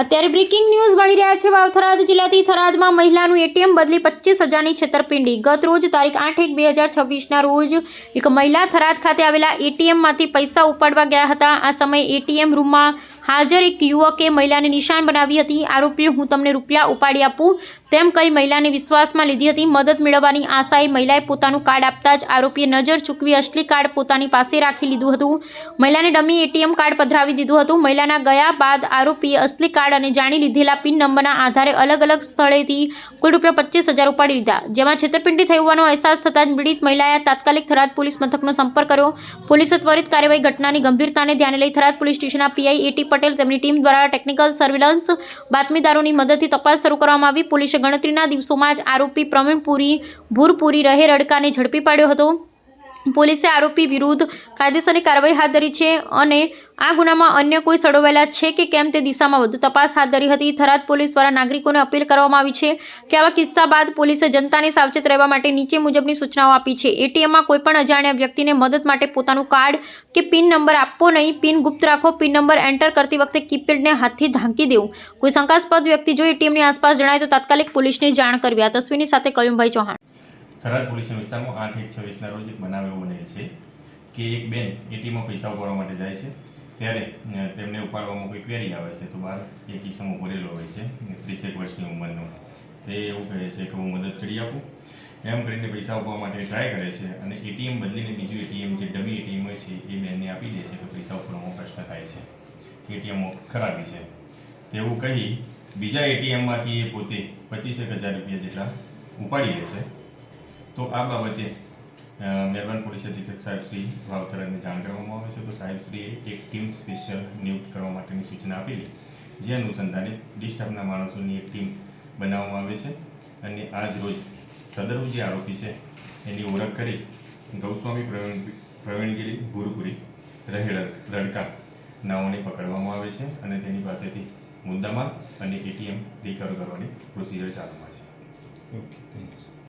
અત્યારે breaking news મળી રહ્યા છે. વાવ થરાદ જિલ્લાથી થરાદમાં મહિલાનું એટીએમ બદલી પચીસ હજારની છેતરપિંડી. ગત રોજ તારીખ આઠ એક બે હજાર છવ્વીસના રોજ એક મહિલા થરાદ ખાતે આવેલા એટીએમમાંથી પૈસા ઉપાડવા ગયા હતા. આ સમયે એટીએમ રૂમમાં હાજર એક યુવકે મહિલાને નિશાન બનાવી હતી. આરોપી હું તમને રૂપિયા ઉપાડી આપું. તેમ કહી મહિલાને વિશ્વાસમાં લીધી હતી. મદદ મેળવવાની આશાએ મહિલાએ પોતાનું કાર્ડ આપતા જ આરોપીએ નજર ચૂકવી અસલી કાર્ડ પોતાની પાસે રાખી લીધું હતું. મહિલાને ડમી એટીએમ કાર્ડ પધરાવી દીધું હતું. મહિલાના ગયા બાદ આરોપીએ અસલી કાર્ડ અને જાણી લીધેલા પિન નંબરના આધારે અલગ અલગ સ્થળેથી કુલ રૂપિયા પચીસ હજાર ઉપાડી લીધા, જેમાં છેતરપિંડી થઈ હોવાનો અહેસાસ થતાં જ પીડિત મહિલાએ તાત્કાલિક થરાદ પોલીસ મથકનો સંપર્ક કર્યો. પોલીસે ત્વરિત કાર્યવાહી ઘટનાની ગંભીરતાને ધ્યાને લઈ થરાદ પોલીસ સ્ટેશનના પીઆઈ એટી પટેલ તેમની ટીમ દ્વારા ટેકનિકલ સર્વેલન્સ બાતમીદારોની મદદથી તપાસ શરૂ કરવામાં આવી. પોલીસે ગણતરીના દિવસોમાં જ આરોપી પ્રવીણપુરી ભૂરપુરી રહે રડકાને ઝડપી પાડ્યો હતો. પોલીસે આરોપી વિરુદ્ધ કાયદેસરની કાર્યવાહી હાથ ધરી છે અને આ ગુનામાં અન્ય કોઈ સડોવાયેલા છે કે કેમ તે દિશામાં વધુ તપાસ હાથ ધરી હતી. થરાદ પોલીસ દ્વારા નાગરિકોને અપીલ કરવામાં આવી છે કે આવા કિસ્સા બાદ પોલીસે જનતાને સાવચેત રહેવા માટે નીચે મુજબની સૂચનાઓ આપી છે. એટીએમમાં કોઈપણ અજાણ્યા વ્યક્તિને મદદ માટે પોતાનું કાર્ડ કે પિન નંબર આપવો નહીં. પિન ગુપ્ત રાખો. પિન નંબર એન્ટર કરતી વખતે કીપેડને હાથથી ઢાંકી દેવું. કોઈ શંકાસ્પદ વ્યક્તિ જો એટીએમની આસપાસ જણાય તો તાત્કાલિક પોલીસને જાણ કરવી. આ તસવીરની સાથે કયુમભાઈ ચૌહાણ. થરાદ પોલીસના વિસ્તારમાં આઠ એક છવ્વીસના રોજ એક બનાવ એવો બનેલ છે કે એક બેન એટીએમમાં પૈસા ઉપાડવા માટે જાય છે. ત્યારે તેમને ઉપાડવામાં કોઈ ક્વેરી આવે છે તો બહાર એક કિસ્સામાં ઉભરેલો હોય છે, ત્રીસેક વર્ષની ઉંમરનો. તે એવું કહે છે કે હું મદદ કરી આપું. એમ કરીને પૈસા ઉપાડવા માટે ટ્રાય કરે છે અને એટીએમ બદલીને બીજું એટીએમ જે ડમી એટીએમ હોય છે એ બેનને આપી દે છે કે પૈસા ઉપાડવામાં પ્રશ્ન થાય છે. કે એટીએમ ખરાબી છે. તેવું કહી બીજા એટીએમમાંથી એ પોતે પચીસેક હજાર રૂપિયા જેટલા ઉપાડી લે છે. તો આ બાબતે મહેરબાન પોલીસ અધિક્ષક સાહેબ શ્રી વાવથરાને જાણ કરવામાં આવે છે. તો સાહેબ શ્રીએ એક ટીમ સ્પેશિયલ નિયુક્ત કરવા માટેની સૂચના આપેલી. જે અનુસંધાને ડિસ્ટર્બના માણસોની એક ટીમ બનાવવામાં આવે છે. અને આજ રોજ સદરુ જે આરોપી છે, એની ઓળખ કરી ગૌસ્વામી પ્રવીણ, પ્રવીણગીરી ભૂરપુરી રહેળ રડ- રડકા નાઓને પકડવામાં આવે છે અને તેની પાસેથી મુદ્દામાલ અને એટીએમ રિકવર કરવાની પ્રોસિજર ચાલુમાં છે. Okay thank you